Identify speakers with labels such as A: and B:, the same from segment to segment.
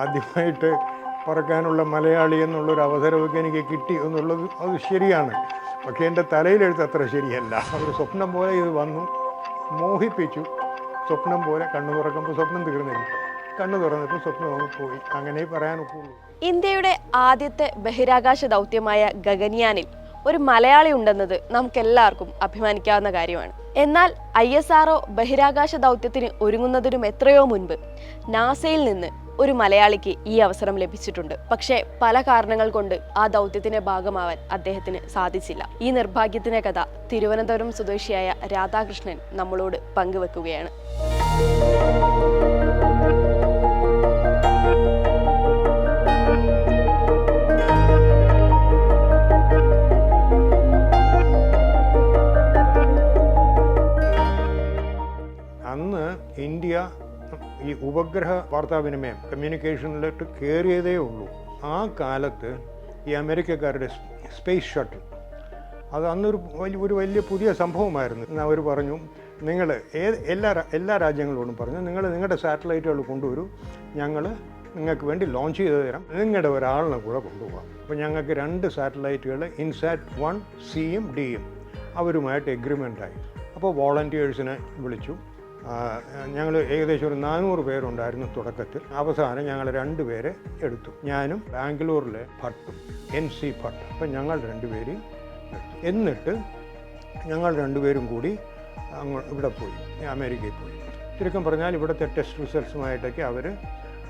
A: ആദ്യമായിട്ട് പറക്കാനുള്ള മലയാളി എന്നുള്ളൊരു അവസരമൊക്കെ എനിക്ക് കിട്ടി എന്നുള്ളത് അത് ശരിയാണ്. പക്ഷേ എന്റെ തലയിലെഴുത്ത് അത്ര ശരിയല്ല. ഒരു സ്വപ്നം പോലെ ഇത് വന്നു മോഹിപ്പിച്ചു. സ്വപ്നം പോലെ കണ്ണു തുറക്കുമ്പോൾ സ്വപ്നം തീർന്നില്ല. കണ്ണു തുറന്നപ്പോൾ സ്വപ്നം പോയി. അങ്ങനെ പറയാനൊക്കുള്ളൂ
B: ഇന്ത്യയുടെ ആദ്യത്തെ ബഹിരാകാശ ദൗത്യമായ ഗഗനിയാനിൽ ഒരു മലയാളി ഉണ്ടെന്നത് നമുക്കെല്ലാവർക്കും അഭിമാനിക്കാവുന്ന കാര്യമാണ്. എന്നാൽ ഐ എസ് ആർഒ ബഹിരാകാശ ദൗത്യത്തിന് ഒരുങ്ങുന്നതിനും എത്രയോ മുൻപ് നാസയിൽ നിന്ന് ഒരു മലയാളിക്ക് ഈ അവസരം ലഭിച്ചിട്ടുണ്ട്. പക്ഷേ പല കാരണങ്ങൾ കൊണ്ട് ആ ദൗത്യത്തിന്റെ ഭാഗമാവാൻ അദ്ദേഹത്തിന് സാധിച്ചില്ല. ഈ നിർഭാഗ്യത്തിന്റെ കഥ തിരുവനന്തപുരം സ്വദേശിയായ രാധാകൃഷ്ണൻ നമ്മളോട് പങ്കുവെക്കുകയാണ്.
A: ഉപഗ്രഹ വാർത്താവിനിമയം കമ്മ്യൂണിക്കേഷനിലോട്ട് കയറിയതേ ഉള്ളൂ. ആ കാലത്ത് ഈ അമേരിക്കക്കാരുടെ സ്പേസ് ഷട്ടിൽ അത് അന്നൊരു വലിയ ഒരു വലിയ പുതിയ സംഭവമായിരുന്നു. അവർ പറഞ്ഞു നിങ്ങൾ ഏത് എല്ലാ എല്ലാ രാജ്യങ്ങളോടും പറഞ്ഞു നിങ്ങൾ നിങ്ങളുടെ സാറ്റലൈറ്റുകൾ കൊണ്ടുവരൂ ഞങ്ങൾ നിങ്ങൾക്ക് വേണ്ടി ലോഞ്ച് ചെയ്ത് തരാം. നിങ്ങളുടെ ഒരാളിനെ കൂടെ കൊണ്ടുപോകാം. അപ്പോൾ ഞങ്ങൾക്ക് രണ്ട് സാറ്റലൈറ്റുകൾ ഇൻസാറ്റ് വൺ സിയും ഡിയും അവരുമായിട്ട് എഗ്രിമെന്റായി അപ്പോൾ വോളണ്ടിയേഴ്സിനെ വിളിച്ചു. ഞങ്ങൾ ഏകദേശം ഒരു നാനൂറ് പേരുണ്ടായിരുന്നു തുടക്കത്തിൽ. അവസാനം ഞങ്ങൾ രണ്ടുപേരെ എടുത്തു. ഞാനും ബാംഗ്ലൂരിലെ ഭട്ടും എൻ സി ഭട്ട്. അപ്പം ഞങ്ങൾ രണ്ടുപേരെയും എടുത്തു. എന്നിട്ട് ഞങ്ങൾ രണ്ടുപേരും കൂടി അങ്ങ് ഇവിടെ പോയി അമേരിക്കയിൽ പോയി. ചുരുക്കം പറഞ്ഞാൽ ഇവിടുത്തെ ടെസ്റ്റ് റിസൾട്ട്സുമായിട്ടൊക്കെ അവർ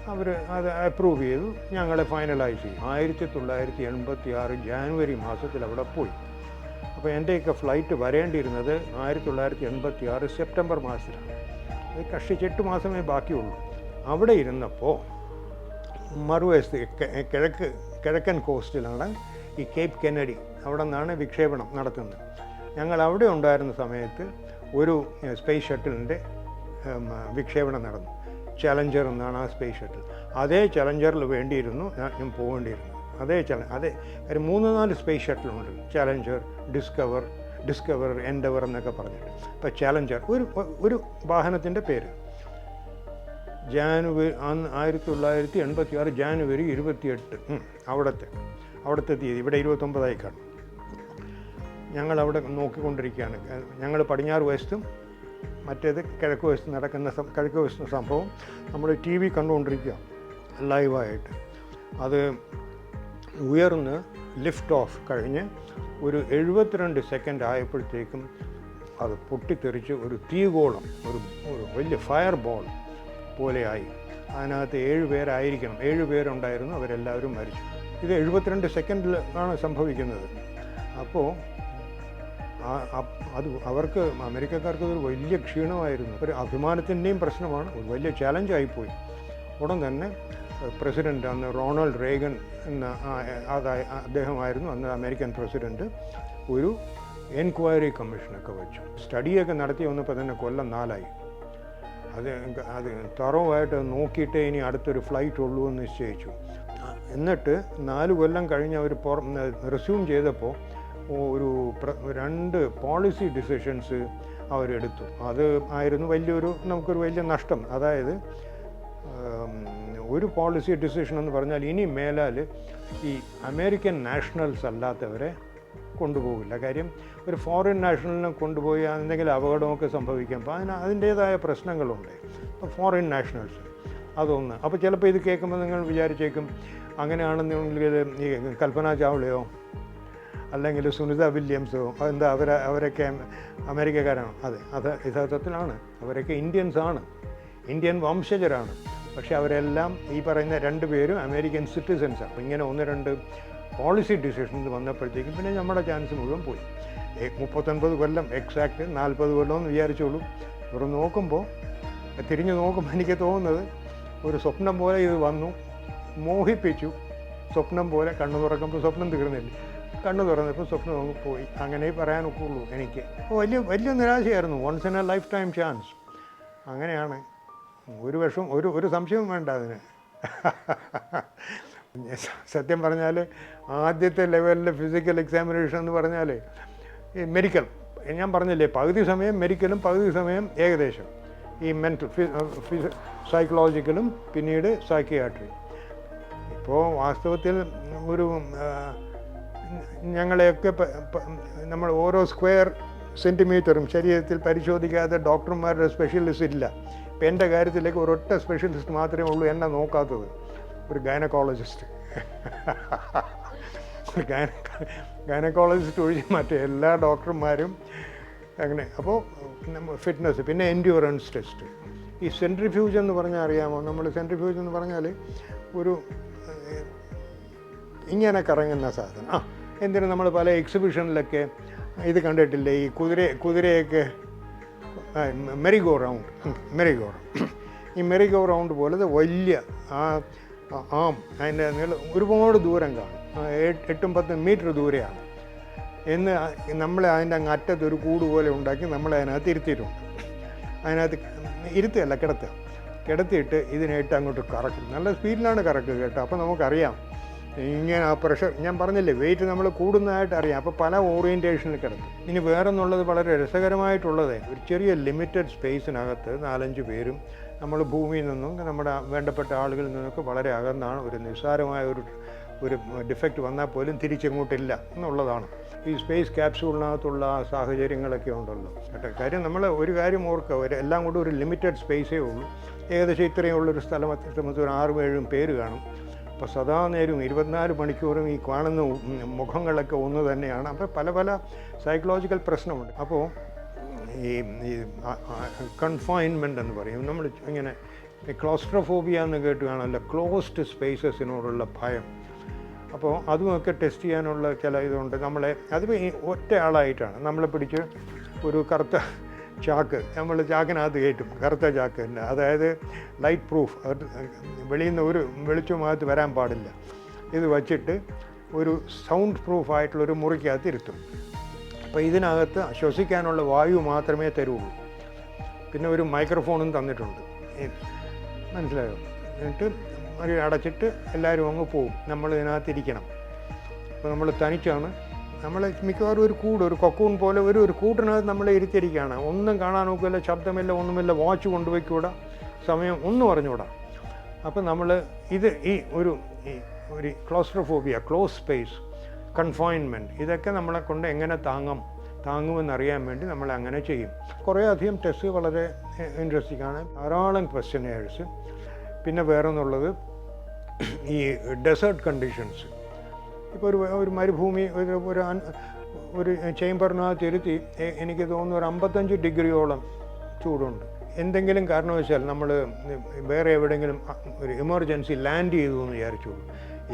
A: അവർ അത് അപ്രൂവ് ചെയ്തു. ഞങ്ങളെ ഫൈനലൈസ് ചെയ്തു. ആയിരത്തി തൊള്ളായിരത്തി എൺപത്തി ആറ് ജാനുവരി മാസത്തിൽ അവിടെ പോയി. അപ്പോൾ എന്റെയൊക്കെ ഫ്ലൈറ്റ് വരേണ്ടിയിരുന്നത് ആയിരത്തി തൊള്ളായിരത്തി എൺപത്തി ആറ് സെപ്റ്റംബർ മാസത്തിലാണ്. അത് കഷ്ടിച്ച് എട്ട് മാസമേ ബാക്കിയുള്ളൂ. അവിടെ ഇരുന്നപ്പോൾ മറുവശത്ത് കിഴക്ക് കിഴക്കൻ കോസ്റ്റിലാണ് ഈ കേപ്പ് കെനഡി അവിടെ നിന്നാണ് വിക്ഷേപണം നടത്തുന്നത്. ഞങ്ങൾ അവിടെ ഉണ്ടായിരുന്ന സമയത്ത് ഒരു സ്പേസ് ഷട്ടിലിന്റെ വിക്ഷേപണം നടന്നു. ചലഞ്ചർ എന്നാണ് ആ സ്പേസ് ഷട്ടിൽ അതേ ചലഞ്ചറിൽ വേണ്ടിയിരുന്നു ഞാൻ പോകേണ്ടിയിരുന്നു. അതേ ചല അതേ ഒരു മൂന്ന് നാല് സ്പേസ് ഷട്ടിലുണ്ട് ചലഞ്ചർ ഡിസ്കവർ ഡിസ്കവർ എൻഡവർ എന്നൊക്കെ പറഞ്ഞിട്ട്. ഇപ്പോൾ ചാലഞ്ചർ ഒരു ഒരു വാഹനത്തിന്റെ പേര്. ജാനുവരി അന്ന് ആയിരത്തി തൊള്ളായിരത്തി എൺപത്തി ആറ് ജാനുവരി ഇരുപത്തിയെട്ട്. അവിടുത്തെ അവിടുത്തെ തീയതി ഇവിടെ ഇരുപത്തൊമ്പതായി കാണും. ഞങ്ങൾ അവിടെ നോക്കിക്കൊണ്ടിരിക്കുകയാണ് ഞങ്ങൾ പടിഞ്ഞാറ് വശത്തും മറ്റേത് കിഴക്ക് വശത്ത് നടക്കുന്ന കിഴക്ക് വശത്തുന്ന സംഭവം നമ്മൾ ടി വി കണ്ടുകൊണ്ടിരിക്കുക ലൈവായിട്ട് അത് ഉയർന്ന് ലിഫ്റ്റ് ഓഫ് കഴിഞ്ഞ് ഒരു എഴുപത്തിരണ്ട് സെക്കൻഡ് ആയപ്പോഴത്തേക്കും അത് പൊട്ടിത്തെറിച്ച് ഒരു തീഗോളം ഒരു ഒരു വലിയ ഫയർ ബോൾ പോലെയായി. അതിനകത്ത് ഏഴ് പേരായിരിക്കണം. ഏഴ് പേരുണ്ടായിരുന്നു. അവരെല്ലാവരും മരിച്ചു. ഇത് എഴുപത്തിരണ്ട് സെക്കൻഡിൽ ആണ് സംഭവിക്കുന്നത്. അപ്പോൾ അത് അവർക്ക് അമേരിക്കക്കാർക്ക് ഒരു വലിയ ക്ഷീണമായിരുന്നു. ഒരു അഭിമാനത്തിന്റെയും പ്രശ്നമാണ്. ഒരു വലിയ ചാലഞ്ചായിപ്പോയി ഉടൻ തന്നെ പ്രസിഡന്റ് അന്ന് റോണാൾഡ് റേഗൻ എന്ന അദ്ദേഹമായിരുന്നു അന്ന് അമേരിക്കൻ പ്രസിഡന്റ് ഒരു എൻക്വയറി കമ്മീഷനൊക്കെ വെച്ചു. സ്റ്റഡിയൊക്കെ നടത്തി വന്നപ്പോൾ തന്നെ കൊല്ലം നാലായി. അത് അത് തറവായിട്ട് നോക്കിയിട്ടേ ഇനി അടുത്തൊരു ഫ്ലൈറ്റ് ഉള്ളൂ എന്ന് നിശ്ചയിച്ചു. എന്നിട്ട് നാല് കൊല്ലം കഴിഞ്ഞ് അവർ പുറ റിസ്യൂം ചെയ്തപ്പോൾ ഒരു രണ്ട് പോളിസി ഡിസിഷൻസ് അവരെടുത്തു. അത് ആയിരുന്നു വലിയൊരു നമുക്കൊരു വലിയ നഷ്ടം. അതായത് ഒരു പോളിസി ഡിസിഷൻ എന്ന് പറഞ്ഞാൽ ഇനി മേലാൽ ഈ അമേരിക്കൻ നാഷണൽസ് അല്ലാത്തവരെ കൊണ്ടുപോകില്ല. കാര്യം ഒരു ഫോറിൻ നാഷണലിനെ കൊണ്ടുപോയി എന്തെങ്കിലും അപകടമൊക്കെ സംഭവിക്കാം അപ്പോൾ അതിന് അതിന്റേതായ പ്രശ്നങ്ങളുണ്ട്. അപ്പോൾ ഫോറിൻ നാഷണൽസ് അതൊന്ന്. അപ്പോൾ ചിലപ്പോൾ ഇത് കേൾക്കുമ്പോൾ നിങ്ങൾ വിചാരിച്ചേക്കും അങ്ങനെയാണെന്നുണ്ടെങ്കിൽ ഈ കൽപ്പന ചാവളയോ അല്ലെങ്കിൽ സുനിത വില്യംസോ എന്താ അവർ അവരൊക്കെ അമേരിക്കക്കാരാണ്? അതെ അത് യഥാർത്ഥത്തിലാണ്. അവരൊക്കെ ഇന്ത്യൻസാണ്. ഇന്ത്യൻ വംശജരാണ്. പക്ഷേ അവരെല്ലാം ഈ പറയുന്ന രണ്ട് പേരും അമേരിക്കൻ സിറ്റിസൻസാണ് അപ്പോൾ ഇങ്ങനെ ഒന്ന് രണ്ട് പോളിസി ഡിസിഷൻസ് വന്നപ്പോഴത്തേക്കും പിന്നെ നമ്മുടെ ചാൻസ് മുഴുവൻ പോയി. മുപ്പത്തൊൻപത് കൊല്ലം എക്സാക്റ്റ് നാൽപ്പത് കൊല്ലം എന്ന് വിചാരിച്ചോളൂ. ഇവിടെ നോക്കുമ്പോൾ തിരിഞ്ഞു നോക്കുമ്പോൾ എനിക്ക് തോന്നുന്നത് ഒരു സ്വപ്നം പോലെ ഇത് വന്നു മോഹിപ്പിച്ചു. സ്വപ്നം പോലെ കണ്ണു തുറക്കുമ്പോൾ സ്വപ്നം തീർന്നില്ല. കണ്ണു തുറന്നപ്പോൾ സ്വപ്നം അങ്ങ് പോയി. അങ്ങനെ പറയാനൊക്കുള്ളൂ എനിക്ക്. വലിയ വലിയ നിരാശയായിരുന്നു. Once in a lifetime chance അങ്ങനെയാണ് ഒരു വിഷം ഒരു ഒരു സംശയവും വേണ്ട അതിന്. സത്യം പറഞ്ഞാൽ ആദ്യത്തെ ലെവലിലെ ഫിസിക്കൽ എക്സാമിനേഷൻ എന്ന് പറഞ്ഞാൽ ഈ മെഡിക്കൽ ഞാൻ പറഞ്ഞില്ലേ പകുതി സമയം മെഡിക്കലും പകുതി സമയം ഏകദേശം. ഈ മെന്റൽ സൈക്കോളജിക്കലും പിന്നീട് സൈക്കിയാട്രി ഇപ്പോൾ വാസ്തവത്തിൽ ഒരു ഞങ്ങളെയൊക്കെ നമ്മൾ ഓരോ സ്ക്വയർ സെന്റിമീറ്ററും ശരീരത്തിൽ പരിശോധിക്കാതെ ഡോക്ടർമാരുടെ സ്പെഷ്യലിസ്റ്റ് ഇല്ല. ഇപ്പം എന്റെ കാര്യത്തിലേക്ക് ഒരൊറ്റ സ്പെഷ്യലിസ്റ്റ് മാത്രമേ ഉള്ളൂ എന്നെ നോക്കാത്തത്. ഒരു ഗൈനക്കോളജിസ്റ്റ് ഒരു ഗൈന ഗൈനക്കോളജിസ്റ്റ് ഒഴിച്ച് മറ്റേ എല്ലാ ഡോക്ടർമാരും അങ്ങനെ. അപ്പോൾ ഫിറ്റ്നസ് പിന്നെ എൻഡ്യൂറൻസ് ടെസ്റ്റ് ഈ സെൻട്രിഫ്യൂജ് എന്ന് പറഞ്ഞാൽ അറിയാമോ? നമ്മൾ സെൻട്രിഫ്യൂജ് എന്ന് പറഞ്ഞാൽ ഒരു ഇങ്ങനെ കറങ്ങുന്ന സാധനം. ആ എന്തിനും നമ്മൾ പല എക്സിബിഷനിലൊക്കെ ഇത് കണ്ടിട്ടില്ലേ? ഈ കുതിര കുതിരയൊക്കെ merry go round. Merry go round. ഈ മെറി ഗോ റൗണ്ട് പോലത്തെ വലിയ ആ ആ- അതിന്റെ നീളം ഒരുപാട് ദൂരം കാണും. എട്ട്- പത്തും മീറ്റർ ദൂരെയാണ്. എന്ന് നമ്മളെ അതിന്റെ അങ്ങ് അറ്റത്ത് ഒരു കൂട് പോലെ ഉണ്ടാക്കി നമ്മളെ അതിനകത്ത് ഇരുത്തിയിട്ടുണ്ട്. അതിനകത്ത് ഇരുത്തുകയല്ല കിടത്തുക. കിടത്തിയിട്ട് ഇതിനായിട്ട് അങ്ങോട്ട് കറക്കും. നല്ല സ്പീഡിലാണ് കറക്കുക കേട്ടോ. അപ്പോൾ നമുക്കറിയാം. ഇങ്ങനെ ആ പ്രഷർ ഞാൻ പറഞ്ഞില്ലേ വെയിറ്റ് നമ്മൾ കൂടുന്നതായിട്ട് അറിയാം. അപ്പോൾ പല ഓറിയന്റേഷനിൽ കിടക്കും. ഇനി വേറൊന്നുള്ളത് വളരെ രസകരമായിട്ടുള്ളത് ഒരു ചെറിയ ലിമിറ്റഡ് സ്പേസിനകത്ത് നാലഞ്ച് പേരും നമ്മൾ ഭൂമിയിൽ നിന്നും നമ്മുടെ വേണ്ടപ്പെട്ട ആളുകളിൽ നിന്നൊക്കെ വളരെ അകന്നാണ് ഒരു നിസ്സാരമായ ഒരു ഒരു ഡിഫക്റ്റ് വന്നാൽ പോലും തിരിച്ചെങ്ങോട്ടില്ല എന്നുള്ളതാണ്. ഈ സ്പേസ് ക്യാപ്സ്യൂളിനകത്തുള്ള സാഹചര്യങ്ങളൊക്കെ ഉണ്ടല്ലോ. കേട്ടോ കാര്യം നമ്മൾ ഒരു കാര്യം ഓർക്കുക ഒരു എല്ലാം കൂടെ ഒരു ലിമിറ്റഡ് സ്പേസേ ഉള്ളൂ. ഏകദേശം ഇത്രയും ഉള്ളൊരു സ്ഥലം അത്യാവശ്യം ഒരു ആറും ഏഴും പേര് കാണും. അപ്പോൾ സദാ നേരവും ഇരുപത്തിനാല് മണിക്കൂറും ഈ കാണുന്ന മുഖങ്ങളൊക്കെ ഒന്ന് തന്നെയാണ്. അപ്പോൾ പല പല സൈക്കോളജിക്കൽ പ്രശ്നമുണ്ട്. അപ്പോൾ ഈ കൺഫൈൻമെന്റ് എന്ന് പറയും. നമ്മൾ ഇങ്ങനെ ക്ലോസ്ട്രോഫോബിയ എന്ന് കേട്ട് കാണാമല്ലോ ക്ലോസ്ഡ് സ്പേസസിനോടുള്ള ഭയം. അപ്പോൾ അതുമൊക്കെ ടെസ്റ്റ് ചെയ്യാനുള്ള ചില ഇതുണ്ട്. നമ്മളെ അത് ഒറ്റ ആളായിട്ടാണ് നമ്മളെ പിടിച്ച് ഒരു കറുത്ത ചാക്ക്. നമ്മൾ ചാക്കിനകത്ത് കയറ്റും. കറുത്ത ചാക്ക് തന്നെ. അതായത് ലൈറ്റ് പ്രൂഫ് വെളിയിൽ നിന്ന് ഒരു വെളിച്ചമകത്ത് വരാൻ പാടില്ല. ഇത് വച്ചിട്ട് ഒരു സൗണ്ട് പ്രൂഫ് ആയിട്ടുള്ളൊരു മുറിക്കകത്ത് ഇരുത്തും. അപ്പോൾ ഇതിനകത്ത് ശ്വസിക്കാനുള്ള വായു മാത്രമേ തരുള്ളൂ. പിന്നെ ഒരു മൈക്രോഫോണും തന്നിട്ടുണ്ട്. മനസ്സിലായോ? എന്നിട്ട് ഒരു അടച്ചിട്ട് എല്ലാവരും അങ്ങ് പോവും. നമ്മൾ ഇതിനകത്ത് ഇരിക്കണം. അപ്പോൾ നമ്മൾ തനിച്ചാണ് നമ്മൾ മിക്കവാറും ഒരു കൂട് ഒരു കൊക്കൂൺ പോലെ ഒരു ഒരു കൂട്ടിനകത്ത് നമ്മൾ ഇരുത്തിയിരിക്കുകയാണ് ഒന്നും കാണാൻ നോക്കില്ല ശബ്ദമില്ല ഒന്നുമില്ല വാച്ച് കൊണ്ടുപോയിക്കൂടാ സമയം ഒന്നും അറിഞ്ഞുകൂടാ അപ്പോൾ നമ്മൾ ഇത് ഈ ഒരു ഒരു ക്ലോസ്ട്രോഫോബിയ ക്ലോസ് സ്പേസ് കൺഫൈൻമെന്റ് ഇതൊക്കെ നമ്മളെ കൊണ്ട് എങ്ങനെ താങ്ങും? താങ്ങുമെന്നറിയാൻ വേണ്ടി നമ്മൾ അങ്ങനെ ചെയ്യും. കുറേ അധികം ടെസ്റ്റ് വളരെ ഇൻട്രസ്റ്റിംഗ് ആണ്. ധാരാളം ക്വസ്റ്റ്യനേഴ്സ് പിന്നെ വേറെ എന്നുള്ളത് ഈ ഡെസേർട്ട് കണ്ടീഷൻസ് ഇപ്പോൾ ഒരു ഒരു മരുഭൂമി ഒരു ഒരു ഒരു ചേംബറിനകത്ത് ഇരുത്തി എനിക്ക് തോന്നുന്നു ഒരു അമ്പത്തഞ്ച് ഡിഗ്രിയോളം ചൂടുണ്ട്. എന്തെങ്കിലും കാരണവശാൽ നമ്മൾ വേറെ എവിടെയെങ്കിലും ഒരു എമർജൻസി ലാൻഡ് ചെയ്തു എന്ന് വിചാരിച്ചോളൂ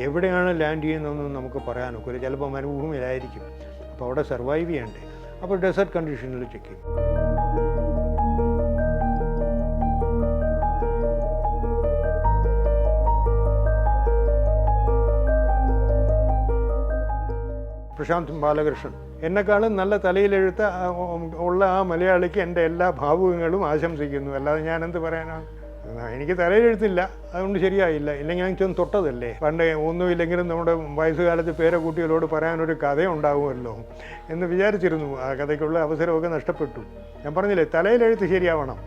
A: എവിടെയാണ് ലാൻഡ് ചെയ്യുന്നതെന്ന് നമുക്ക് പറയാൻ ചിലപ്പോൾ മരുഭൂമിയിലായിരിക്കും. അപ്പോൾ അവിടെ സർവൈവ് ചെയ്യണ്ടേ. അപ്പോൾ ഡെസേർട്ട് കണ്ടീഷനിൽ ചെക്ക് ചെയ്യും. പ്രശാന്ത് ബാലകൃഷ്ണൻ. എന്നെക്കാളും നല്ല തലയിലെഴുത്ത ഉള്ള ആ മലയാളിക്ക് എന്റെ എല്ലാ ഭാവുകങ്ങളും ആശംസിക്കുന്നു. അല്ലാതെ ഞാൻ എന്ത് പറയാനാണ് എനിക്ക് തലയിലെഴുത്തില്ല. അതുകൊണ്ട് ശരിയായില്ല. ഇല്ലെങ്കിൽ ഞാൻ ചെന്ന് തൊട്ടതല്ലേ? പണ്ട് ഒന്നുമില്ലെങ്കിലും നമ്മുടെ വയസ്സുകാലത്ത് പേരക്കുട്ടികളോട് പറയാനൊരു കഥയുണ്ടാവുമല്ലോ എന്ന് വിചാരിച്ചിരുന്നു. ആ കഥയ്ക്കുള്ള അവസരമൊക്കെ നഷ്ടപ്പെട്ടു. ഞാൻ പറഞ്ഞില്ലേ തലയിലെഴുത്ത് ശരിയാവണം.